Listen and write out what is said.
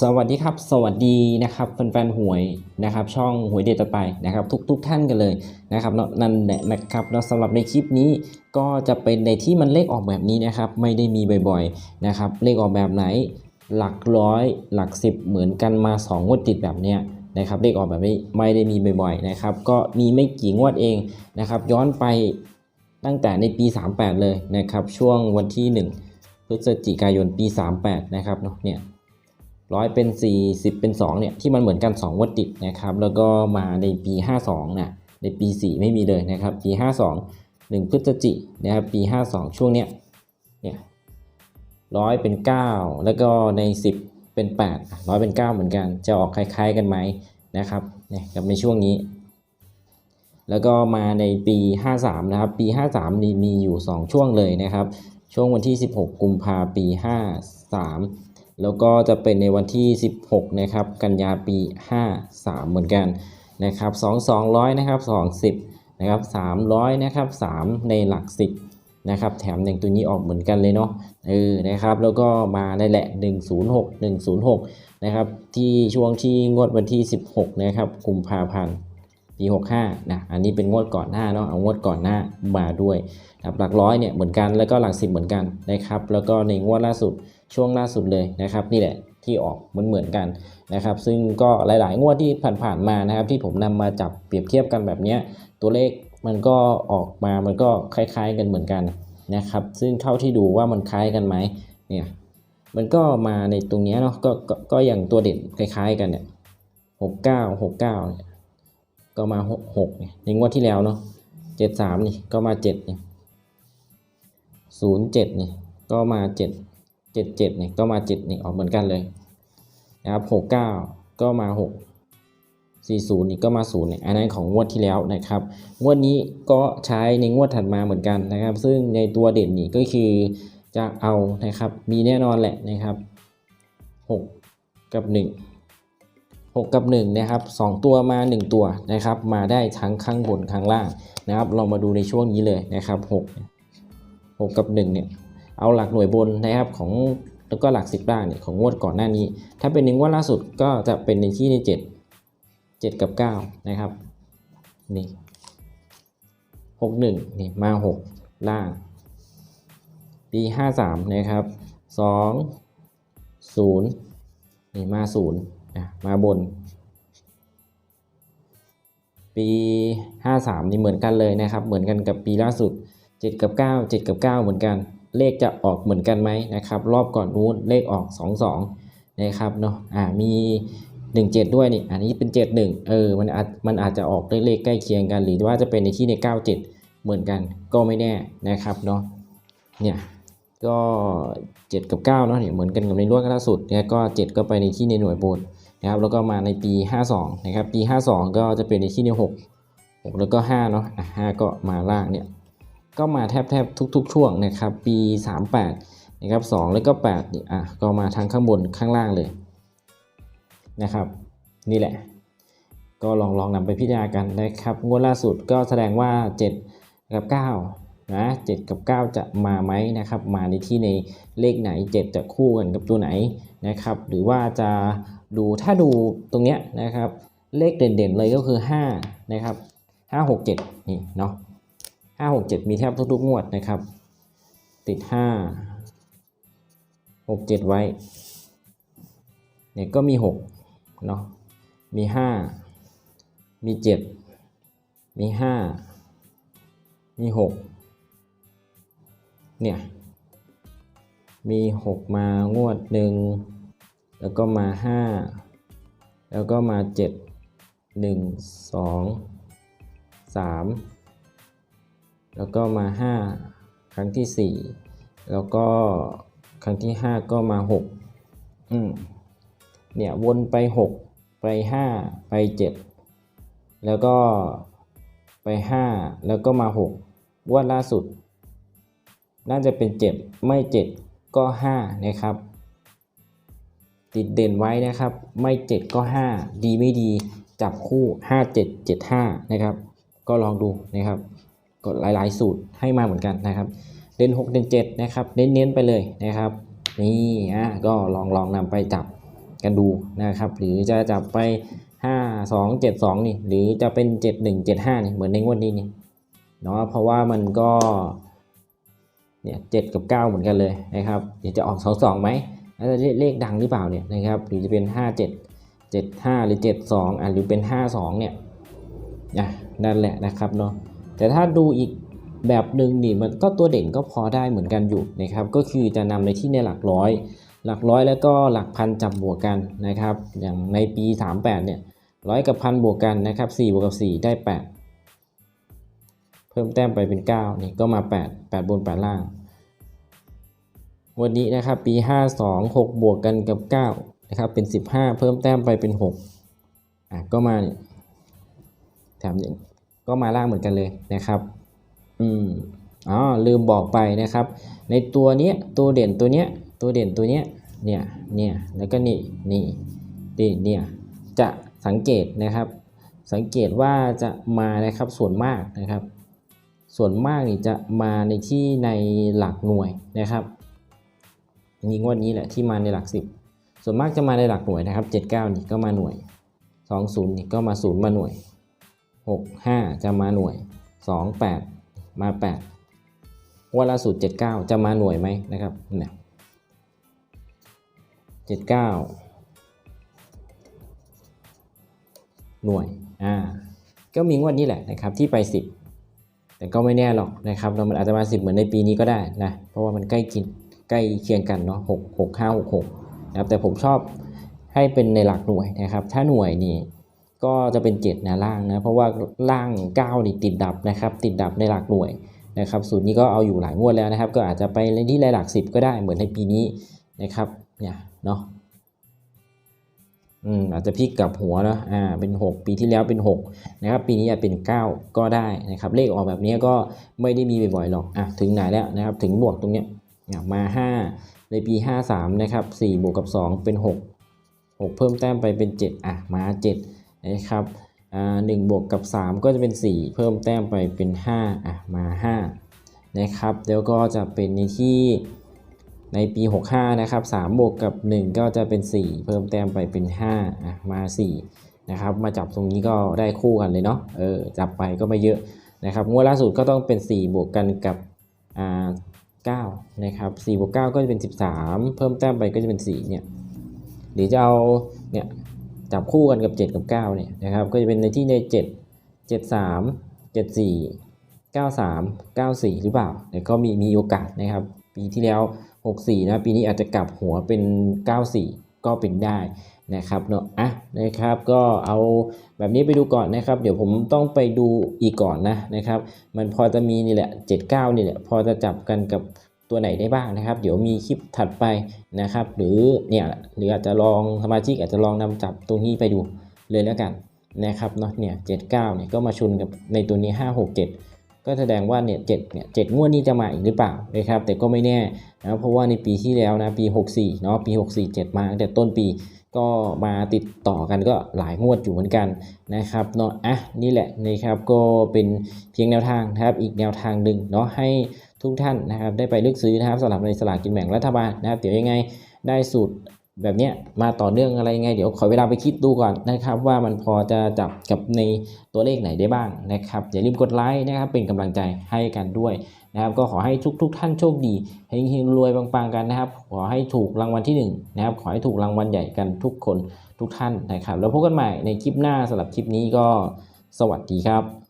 สวัสดีครับ สวัสดีนะครับแฟนๆหวยนะครับ ช่องหวยเด็ดต่อไปนะครับ ทุกทุกท่านกันเลยนะครับเนาะนั่นแหละนะครับเนาะสำหรับในคลิปนี้ก็จะเป็นในที่มันเลขออกแบบนี้นะครับ ไม่ได้มีบ่อยๆนะครับเลขออกแบบไหน หลักร้อยหลักสิบเหมือนกันมา2งวดติดแบบเนี้ยนะครับเลขออกแบบนี้ไม่ได้มีบ่อยๆนะครับ ก็มีไม่กี่งวดเองนะครับ ย้อนไปตั้งแต่ในปี 38 เลยนะครับ ช่วงวันที่ 1 พฤศจิกายนปี 38 นะครับเนาะเนี่ย ร้อยเป็น40เป็น2เนี่ยที่มันเหมือนกัน2งวดติดนะครับแล้วก็มาในปี 52นะในปี 4 ไม่มีเลยนะครับปี 52 1 พฤศจิกนะครับปี 52 ช่วงเนี้ยเนี่ยร้อยเป็น 9 แล้วก็ใน 10 เป็น8ร้อยเป็น 9 เหมือนกัน จะออกคล้าย ๆ กันไหมนะครับเนี่ยกับในช่วงนี้ แล้วก็มาในปี 53 นะครับ ปี 53นี่มีอยู่ 2 ช่วงเลยนะครับ ช่วงวันที่ 16 กุมภาปี 53 แล้วก็จะเป็นในวันที่ 16 นะครับ กันยาปี 53 เหมือนกันนะครับ2 200 นะครับ 2 10 นะครับ 300 นะครับ 3 ในหลัก 10 นะครับ แถมอย่างตัวนี้ออกเหมือนกันเลยเนาะ เออ นะครับ แล้วก็มาในแหละ 106 106 นะครับ ที่ช่วงที่งวดวันที่ 16 นะครับกุมภาพันธ์ ปี 65นะอันนี้เป็นงวดก่อนหน้าเนาะเอางวดก่อนหน้ามาด้วยครับหลักร้อยเนี่ยเหมือนกันแล้วก็หลักสิบเหมือนกันนะครับแล้วก็ในงวดล่าสุดช่วงล่าสุดเลยนะครับนี่แหละที่ออกเหมือนเหมือนกันนะครับซึ่งก็หลาย ๆ งวดที่ผ่านๆมานะครับที่ผมนำมาจับเปรียบเทียบกันแบบนี้ตัวเลขมันก็ออกมามันก็คล้ายๆกันเหมือนกันนะครับซึ่งเท่าที่ดูว่ามันคล้ายกันไหมเนี่ยมันก็มาในตรงนี้เนาะก็ก็ก็อย่างตัวเด่นคล้าย ๆ กันเนี่ยหกเก้าหกเก้าเนี่ย ก็มาหกหกเนี่ยในงวดที่แล้วเนาะเจ็ดสามนี่ก็มาเจ็ดนี่ศูนย์เจ็ดนี่ก็มาเจ็ดเจ็ดเจ็ดนี่ก็มาเจ็ดนี่ออกเหมือนกันเลยนะครับหกเก้าก็มาหกสี่ศูนย์นี่ก็มาศูนย์เนี่ยอันนั้นของงวดที่แล้วนะครับ งวดนี้ก็ใช้ในงวดถัดมาเหมือนกันนะครับ ซึ่งในตัวเด่นนี่ก็คือจะเอานะครับ มีแน่นอนแหละนะครับหกกับหนึ่ง 6 กับ1นะครับ2ตัวมา 1 ตัวนะครับ มาได้ทั้งข้างบนข้างล่างนะครับเรามาดูในช่วงนี้เลยนะครับ6 6 กับ1เนี่ยเอาหลักหน่วยบนนะครับของแล้วก็หลัก 10ล่างเนี่ยของงวดก่อนหน้านี้ ถ้าเป็นในงวดล่าสุดก็จะเป็นในที่ใน 7 7 กับ 9 นะครับนี่6 1นี่มา 6 ล่างปี53นะครับ2 0นี่มา 0 มาบน ปี 53 นี่เหมือนกันเลยนะครับ เหมือนกันกับปีล่าสุด 7 กับ 9 7 กับ 9 เหมือนกัน เลขจะออกเหมือนกันไหมนะครับ รอบก่อนนู้นเลขออก 22 นะครับเนาะอ่ามี 17 ด้วยนี่ อันนี้เป็น 71 เออ มันอาจมันอาจจะออกเลขใกล้เคียงกัน หรือว่าจะเป็นในที่ใน 97 เหมือนกันก็ไม่แน่นะครับเนาะ เนี่ยก็ 7 กับ9เนาะเนี่ยเหมือนกันกับในรวดล่าสุดเนี่ยก็ 7 ก็ไปในที่ในหน่วยบน นะครับแล้วก็มาในปี 52 นะครับปี 52 ก็จะเป็นในที่ใน6 6 แล้วก็5เนาะอะ5ก็มาล่างเนี่ยก็มาแทบแทบทุก ๆ ช่วงนะครับปี 38 นะครับ 2 แล้วก็8นี่อะก็มาทั้งข้างบนข้างล่างเลยนะครับ นี่แหละ ก็ลองลองนำไปพิจารณากันนะครับ งวดล่าสุดก็แสดงว่า 7 กับ 9นะ7กับ 9 จะมาไหมนะครับ มาในที่ในเลขไหน 7 จะคู่กันกับตัวไหนนะครับ หรือว่าจะ ดูถ้าดูตรงเนี้ยนะครับ เลขเด่นๆเลยก็คือ5นะครับ5 6 7นี่เนาะ5 6 7 มีแทบทุกๆงวดนะครับ ติด 5 6 7 ไว้เนี่ยก็มี6เนาะมี 5 มี 7 มี 5 มี 6 เนี่ย มี 6 มางวดหนึ่ง แล้วก็มา 5 แล้วก็มา 7 1 2 3 แล้วก็มา 5 ครั้งที่ 4 แล้วก็ครั้งที่ 5 ก็มา 6 อืมเนี่ยวนไป 6 ไป 5 ไป 7 แล้วก็ไป 5 แล้วก็มา6งวดล่าสุด น่าจะเป็น 7 ไม่ 7 ก็ 5 นะครับ ติดเด่นไว้นะครับ ไม่ 7 ก็ 5 ดีไม่ดีจับคู่ 5 7 7 5 นะครับ ก็ลองดูนะครับก็หลายๆ สูตรให้มาเหมือนกันนะครับ เด่น6เด่น7นะครับ เน้นๆไปเลยนะครับ นี่อะก็ลองลองนำไปจับกันดูนะครับ หรือจะจับไป 5 2 7 2 นี่ หรือจะเป็น 7 1 7 5 นี่ เหมือนในงวดนี้นี่เนาะเพราะว่ามันก็เนี่ยเกับ 9 เหมือนกันเลยนะครับเดี๋ยวจะออก 2 2ไหม แล้วจะเลขดังหรือเปล่าเนี่ยนะครับหรือจะเป็น 5 7 7 5 หรือ 7 2อะหรือเป็น 5 2 เนี่ยนะนั่นแหละนะครับเนาะแต่ถ้าดูอีกแบบหนึ่งนี่มันก็ตัวเด่นก็พอได้เหมือนกันอยู่นะครับก็คือจะนำในที่ในหลักร้อย หลักร้อยแล้วก็หลักพันจับบวกกันนะครับ อย่างในปี 38 เนี่ยร้อยกับพันบวกกันนะครับ4บวกกับ 4 ได้ 8 เพิ่มแต้มไปเป็น 9 นี่ก็มา 8 8 บน 8 ล่าง วันนี้นะครับ ปี 52 6 บวกกันกับ 9 นะครับ เป็น 15 เพิ่มแต้มไปเป็น 6 อะ ก็มาแถมเนี่ยก็มาล่างเหมือนกันเลยนะครับ อืมอ๋อลืมบอกไปนะครับ ในตัวเนี้ยตัวเด่นตัวเนี้ยตัวเด่นตัวเนี้ยเนี่ยเนี่ยแล้วก็นี่นี่นี่เนี่ยจะสังเกตนะครับ สังเกตว่าจะมานะครับส่วนมากนะครับ ส่วนมากนี่จะมาในที่ในหลักหน่วยนะครับ นี่งวดนี้แหละที่มาในหลักสิบส่วนมากจะมาในหลักหน่วยนะครับ 79 นี่ก็มาหน่วย 20 นี่ก็มาศูนย์มาหน่วย 65 จะมาหน่วย 28 มา 8ว่าล่าสุด 79 จะมาหน่วยไหมนะครับเนี่ย79 หน่วยอ่าก็มีงวดนี้แหละนะครับที่ไป 10 แต่ก็ไม่แน่หรอกนะครับเรามันอาจจะมา 10 เหมือนในปีนี้ก็ได้นะเพราะว่ามันใกล้กิน ใกล้เคียงกันเนาะ6 6 5 6 6นะครับแต่ผมชอบให้เป็นในหลักหน่วยนะครับ ถ้าหน่วยนี่ก็จะเป็น 7 นะล่างนะ เพราะว่าล่าง 9 นี่ติดดับนะครับ ติดดับในหลักหน่วยนะครับ สูตรนี้ก็เอาอยู่หลายงวดแล้วนะครับ ก็อาจจะไปเล่นที่หลัก 10 ก็ได้เหมือนในปีนี้นะครับเนี่ยเนาะอืมอาจจะพลิกกลับหัวเนอะอ่าเป็น 6 ปีที่แล้วเป็น6นะครับปีนี้อาจเป็น 9 ก็ได้นะครับ เลขออกแบบนี้ก็ไม่ได้มีบ่อยๆหรอกอะถึงไหนแล้วนะครับ ถึงบวกตรงเนี้ย มา 5 ในปี 53 นะครับ4บวกกับ 2 เป็น 6 6 เพิ่มแต้มไปเป็น 7 อะ มา 7 นะครับอ่า1บวกกับ 3 ก็จะเป็น 4 เพิ่มแต้มไปเป็น 5 อะ มา 5 นะครับ แล้วก็จะเป็นในที่ในปี 65 นะครับ3บวกกับ 1 ก็จะเป็น 4 เพิ่มแต้มไปเป็น 5 อะ มา 4 นะครับ มาจับตรงนี้ก็ได้คู่กันเลยเนาะ เออ จับไปก็ไม่เยอะนะครับ งวดล่าสุดก็ต้องเป็น 4 บวกกันกับอ่า 9นะครับ4บวก9ก็จะเป็น 13 เพิ่มแต้มไปก็จะเป็น4เนี่ยหรือจะเอาเนี่ยจับคู่กันกับ 7 กับ9เนี่ยนะครับก็จะเป็นในที่ใน 7 7 3 7 4 9 3 9 4 หรือเปล่าเนี่ยก็มีมีโอกาสนะครับ ปีที่แล้ว 64 นะ ปีนี้อาจจะกลับหัวเป็น 94 ก็เป็นได้นะครับเนาะอะนะครับก็เอาแบบนี้ไปดูก่อนนะครับ เดี๋ยวผมต้องไปดูอีกก่อนนะนะครับ มันพอจะมีนี่แหละ79นี่แหละพอจะจับกันกับตัวไหนได้บ้างนะครับ เดี๋ยวมีคลิปถัดไปนะครับ หรือเนี่ยหรืออาจจะลองสมาชิกอาจจะลองนำจับตรงนี้ไปดูเลยแล้วกันนะครับเนาะเนี่ย79เก้าเนี่ยก็มาชนกับในตัวนี้5 6 7ก็็แสดงว่าเนี่ยเจ็ดเนี่ยเจ็ดงวดนี้จะมาอีกหรือเปล่านะครับแต่ก็ไม่แน่นะเพราะว่าในปีที่แล้วนะปี 64เนาะปี 64 7 มาตั้งแต่ต้นปีก็มาติดต่อกันก็หลายงวดอยู่เหมือนกันนะครับเนาะอะนี่แหละนะครับก็เป็นเพียงแนวทางนะครับอีกแนวทางหนึ่งเนาะให้ทุกท่านนะครับได้ไปเลือกซื้อนะครับสำหรับในสลากกินแบ่งรัฐบาลนะครับเดี๋ยวยังไงได้สูตร แบบเนี้ยมาต่อเนื่องอะไรไง เดี๋ยวขอเวลาไปคิดดูก่อนนะครับ ว่ามันพอจะจับกับในตัวเลขไหนได้บ้างนะครับ อย่าลืมกดไลค์นะครับเป็นกำลังใจให้กันด้วยนะครับ ก็ขอให้ทุกทุกท่านโชคดีเฮงๆรวยปังๆกันนะครับ ขอให้ถูกรางวัลที่หนึ่งนะครับ ขอให้ถูกรางวัลใหญ่กันทุกคนทุกท่านนะครับ แล้วพบกันใหม่ในคลิปหน้าสำหรับคลิปนี้ก็สวัสดีครับ